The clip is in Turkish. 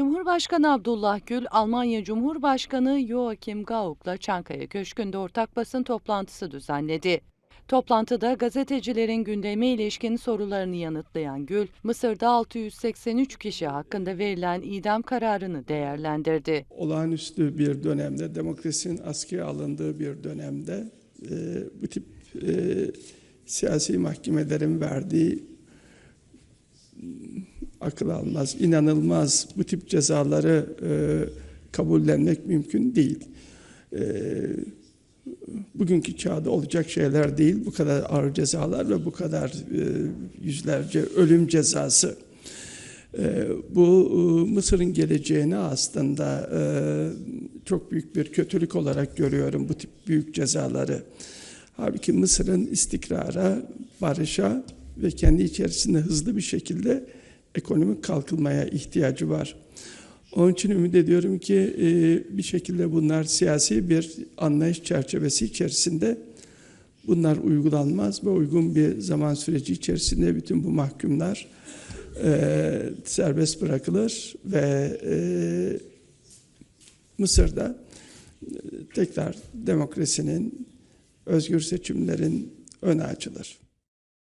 Cumhurbaşkanı Abdullah Gül, Almanya Cumhurbaşkanı Joachim Gauck'la Çankaya Köşkü'nde ortak basın toplantısı düzenledi. Toplantıda gazetecilerin gündeme ilişkin sorularını yanıtlayan Gül, Mısır'da 683 kişi hakkında verilen idam kararını değerlendirdi. olağanüstü bir dönemde, demokrasinin askıya alındığı bir dönemde e, bu tip e, siyasi mahkemelerin verdiği akıl almaz, inanılmaz bu tip cezaları e, kabullenmek mümkün değil. E, bugünkü çağda olacak şeyler değil, bu kadar ağır cezalar ve bu kadar e, yüzlerce ölüm cezası. Ee, Bu e, Mısır'ın geleceğini aslında e, çok büyük bir kötülük olarak görüyorum bu tip büyük cezaları. Halbuki Mısır'ın istikrara, barışa ve kendi içerisinde hızlı bir şekilde ekonomik kalkınmaya ihtiyacı var. Onun için ümit ediyorum ki e, bir şekilde bunlar siyasi bir anlayış çerçevesi içerisinde bunlar uygulanmaz ve uygun bir zaman süreci içerisinde bütün bu mahkumlar e, serbest bırakılır ve e, Mısır'da tekrar demokrasinin, özgür seçimlerin önü açılır.